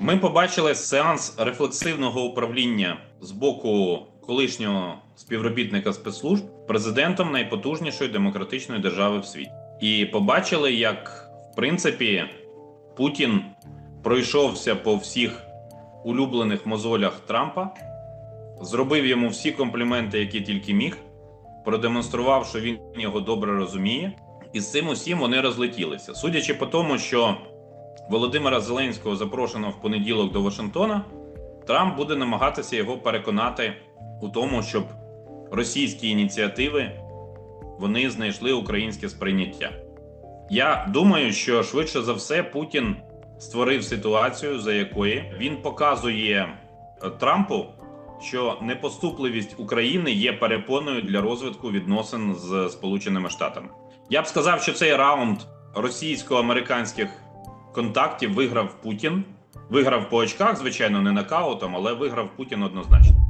Ми побачили сеанс рефлексивного управління з боку колишнього співробітника спецслужб президентом найпотужнішої демократичної держави в світі. І побачили, як в принципі Путін пройшовся по всіх улюблених мозолях Трампа, зробив йому всі компліменти, які тільки міг, продемонстрував, що він його добре розуміє, і з цим усім вони розлетілися. Судячи по тому, що Володимира Зеленського запрошено в понеділок до Вашингтона, Трамп буде намагатися його переконати у тому, щоб російські ініціативи вони знайшли українське сприйняття. Я думаю, що швидше за все Путін створив ситуацію, за якої він показує е, Трампу, що непоступливість України є перепоною для розвитку відносин з Сполученими Штатами. Я б сказав, що цей раунд російсько-американських контактів виграв Путін. Виграв по очках, звичайно, не нокаутом, але виграв Путін однозначно.